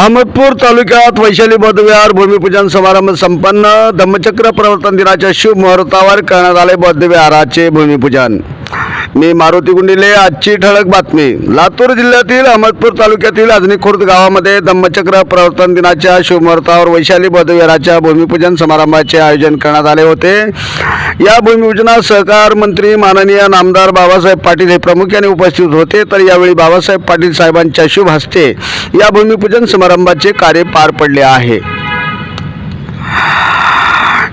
अहमदपूर तालुक्यात वैशाली बौद्धविहार भूमिपूजन समारंभ संपन्न. धम्मचक्र प्रवर्तन दिनाच्या शुभ मुहूर्तावर करण्यात आले बौद्धविहाराचे भूमिपूजन. मी मारुती गुंडिले आजची ठळक बातमी. लातूर जिल्ह्यातील अहमदपूर तालुक्यातील अजनी खुर्द गावामध्ये धम्मचक्र प्रवर्तन दिनाच्या शुभमुहूर्तावर वैशाली बदविहाराच्या भूमिपूजन समारंभाचे आयोजन करण्यात आले होते. या भूमिपूजनात सहकार मंत्री माननीय नामदार बाबासाहेब पाटील हे प्रामुख्याने उपस्थित होते. तर यावेळी बाबासाहेब पाटील साहेबांच्या शुभ हस्ते या भूमिपूजन समारंभाचे कार्य पार पडले आहे.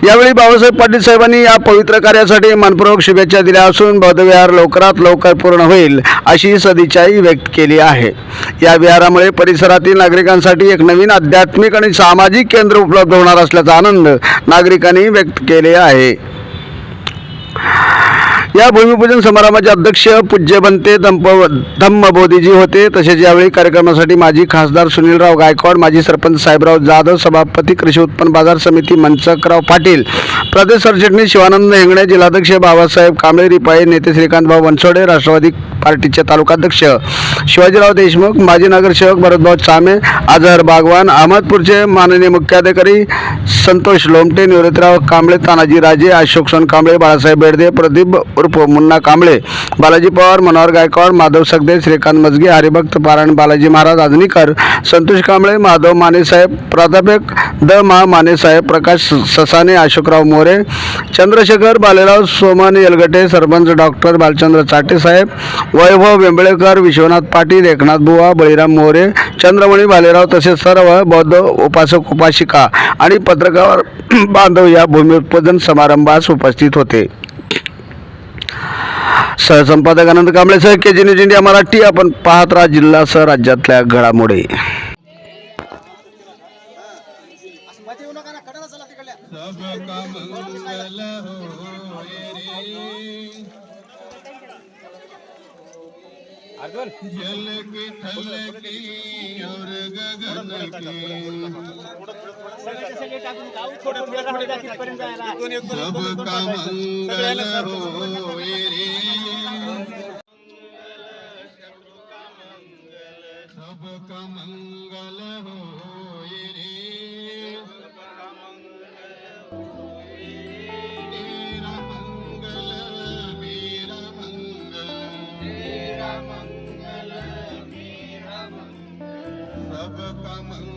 यावेळी बाबासाहेब पाटील साहेबांनी या पवित्र कार्यासाठी मनपूर्वक शुभेच्छा दिल्या असून बौद्धविहार लवकरात लवकर पूर्ण होईल अशी सदिच्छाही व्यक्त केली आहे. या विहारामुळे परिसरातील नागरिकांसाठी एक नवीन आध्यात्मिक आणि सामाजिक केंद्र उपलब्ध होणार असल्याचा आनंद नागरिकांनी व्यक्त केले आहे. या भूमिपूजन समारंभाचे अध्यक्ष पूज्य बनते धम्प धम्मबोधीजी होते. तसेच यावेळी कार्यक्रमासाठी माजी खासदार सुनीलराव गायकवाड माजी सरपंच साहेबराव जाधव सभापती कृषी उत्पन्न बाजार समिती मनसकराव पाटील प्रदेश सरचिटणीस शिवानंद हेंगणे जिल्हाध्यक्ष बाबासाहेब कांबळे रिपाई नेते श्रीकांतभाऊ बनसोडे राष्ट्रवादी पार्टीचे तालुकाध्यक्ष शिवाजीराव देशमुख माजी नगरसेवक भरतभाऊ चामे आझहर बागवान अहमदपूरचे माननीय मुख्याधिकारी संतोष लोमटे निवृत्तराव कांबळे तानाजी राजे अशोक सोन कांबळे बाळासाहेब बेडदे प्रदीप उर्फ मुन्ना कांबळे बालाजी पवार मनोहर गायकवाड माधव सगदे श्रीकांत मजगे हरिभक्त पारायण बालाजी महाराज आजनीकर संतोष कांबळे माधव मानेसाहेब प्राध्यापक द मा मानेसाहेब प्रकाश ससाने अशोकराव मोरे चंद्रशेखर बालेराव सोमन येलगटे सरपंच डॉक्टर बालचंद्र चाटे साहेब वैभव बेंबळेकर विश्वनाथ पाटील एकनाथ बुवा बळीराम मोरे चंद्रमणी बालेराव तसेच सर्व बौद्ध उपासक उपासिका आणि पत्रकार बांधव या भूमिपूजन समारंभास उपस्थित होते. सहसंपादक Anand कांबळेसह K G news India Marathi. आपण पाहत राहा जिल्हासह राज्यातल्या घडामोडी. जल की थल की और गगन की। सबका मंगल होए रे. सबका मंगल होए रे. तेरा मंगल मेरा मंगल. तेरा मंगल मेरा मंगल सबका मंगल